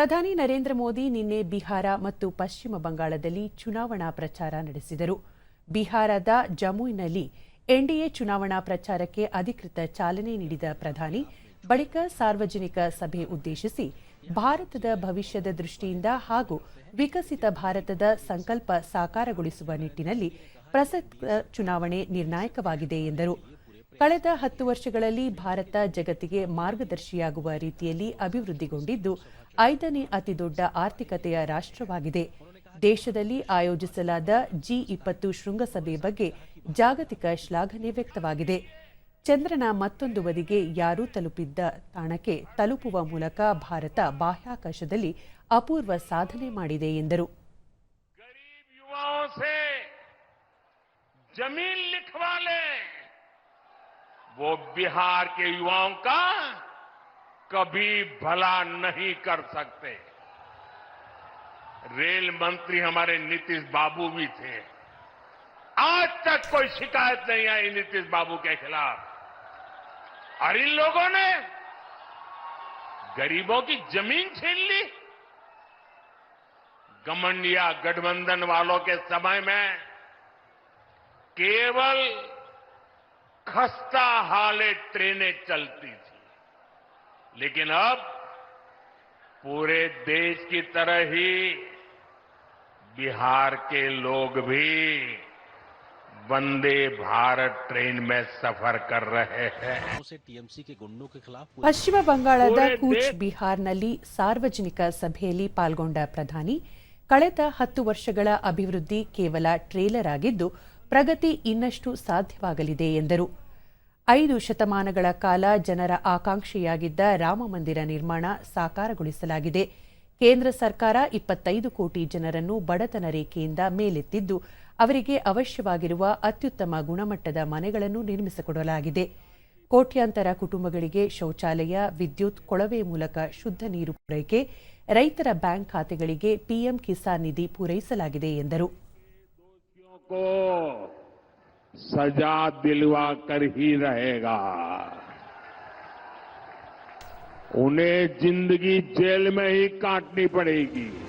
ಪ್ರಧಾನಿ ನರೇಂದ್ರ ಮೋದಿ ನಿನ್ನೆ ಬಿಹಾರ ಮತ್ತು ಪಶ್ಚಿಮ ಬಂಗಾಳದಲ್ಲಿ ಚುನಾವಣಾ ಪ್ರಚಾರ ನಡೆಸಿದರು. ಬಿಹಾರದ ಜಮುಯಿನಲ್ಲಿ ಎನ್ಡಿಎ ಚುನಾವಣಾ ಪ್ರಚಾರಕ್ಕೆ ಅಧಿಕೃತ ಚಾಲನೆ ನೀಡಿದ ಪ್ರಧಾನಿ, ಬಳಿಕ ಸಾರ್ವಜನಿಕ ಸಭೆ ಉದ್ದೇಶಿಸಿ ಭಾರತದ ಭವಿಷ್ಯದ ದೃಷ್ಟಿಯಿಂದ ಹಾಗೂ ವಿಕಸಿತ ಭಾರತದ ಸಂಕಲ್ಪ ಸಾಕಾರಗೊಳಿಸುವ ನಿಟ್ಟಿನಲ್ಲಿ ಪ್ರಸಕ್ತ ಚುನಾವಣೆ ನಿರ್ಣಾಯಕವಾಗಿದೆ ಎಂದರು. ಕಳೆದ ಹತ್ತು ವರ್ಷಗಳಲ್ಲಿ ಭಾರತ ಜಗತ್ತಿಗೆ ಮಾರ್ಗದರ್ಶಿಯಾಗುವ ರೀತಿಯಲ್ಲಿ ಅಭಿವೃದ್ಧಿಗೊಂಡಿದ್ದು, ಐದನೇ ಅತಿದೊಡ್ಡ ಆರ್ಥಿಕತೆಯ ರಾಷ್ಟ್ರವಾಗಿದೆ. ದೇಶದಲ್ಲಿ ಆಯೋಜಿಸಲಾದ ಜಿ ಇಪ್ಪತ್ತು ಶೃಂಗಸಭೆ ಬಗ್ಗೆ ಜಾಗತಿಕ ಶ್ಲಾಘನೆ ವ್ಯಕ್ತವಾಗಿದೆ. ಚಂದ್ರನ ಮತ್ತೊಂದು ಬದಿಗೆ ಯಾರೂ ತಲುಪಿದ್ದ ತಾಣಕ್ಕೆ ತಲುಪುವ ಮೂಲಕ ಭಾರತ ಬಾಹ್ಯಾಕಾಶದಲ್ಲಿ ಅಪೂರ್ವ ಸಾಧನೆ ಮಾಡಿದೆ ಎಂದರು. ಜಮೀನ್ वो बिहार के युवाओं का कभी भला नहीं कर सकते। रेल मंत्री हमारे नीतीश बाबू भी थे। आज तक कोई शिकायत नहीं आई नीतीश बाबू के खिलाफ। और इन लोगों ने गरीबों की ज़मीन छीन ली। गमंडिया गठबंधन वालों के समय में केवल खस्ता हाले ट्रेनें चलती थी लेकिन अब पूरे देश की तरह ही बिहार के लोग भी वंदे भारत ट्रेन में सफर कर रहे हैं से टीएमसी के गुंडों के खिलाफ ಪಶ್ಚಿಮ ಬಂಗಾಳದ ಪೂರೆ ಕೂಚ್ ದೇಶ- ಬಿಹಾರ್ನಲ್ಲಿ ಸಾರ್ವಜನಿಕ ಸಭೆಯಲ್ಲಿ ಪಾಲ್ಗೊಂಡ ಪ್ರಧಾನಿ ಕಳೆದ ಹತ್ತು ವರ್ಷಗಳ ಅಭಿವೃದ್ಧಿ ಕೇವಲ ಟ್ರೇಲರ್ ಆಗಿದ್ದು ಪ್ರಗತಿ ಇನ್ನಷ್ಟು ಸಾಧ್ಯವಾಗಲಿದೆ ಎಂದರು ಐದು ಶತಮಾನಗಳ ಕಾಲ ಜನರ ಆಕಾಂಕ್ಷೆಯಾಗಿದ್ದ ರಾಮಮಂದಿರ ನಿರ್ಮಾಣ ಸಾಕಾರಗೊಳಿಸಲಾಗಿದೆ. ಕೇಂದ್ರ ಸರ್ಕಾರ ಇಪ್ಪತ್ತೈದು ಕೋಟಿ ಜನರನ್ನು ಬಡತನ ರೇಖೆಯಿಂದ ಮೇಲೆತ್ತಿದ್ದು, ಅವರಿಗೆ ಅವಶ್ಯವಾಗಿರುವ ಅತ್ಯುತ್ತಮ ಗುಣಮಟ್ಟದ ಮನೆಗಳನ್ನು ನಿರ್ಮಿಸಿಕೊಡಲಾಗಿದೆ. ಕೋಟ್ಯಾಂತರ ಕುಟುಂಬಗಳಿಗೆ ಶೌಚಾಲಯ, ವಿದ್ಯುತ್, ಕೊಳವೆ ಮೂಲಕ ಶುದ್ಧ ನೀರು ಪೂರೈಕೆ, ರೈತರ ಬ್ಯಾಂಕ್ ಖಾತೆಗಳಿಗೆ ಪಿಎಂ ಕಿಸಾನ್ ನಿಧಿ ಪೂರೈಸಲಾಗಿದೆ ಎಂದರು. सजा दिलवा कर ही रहेगा। उन्हें ज़िंदगी जेल में ही काटनी पड़ेगी।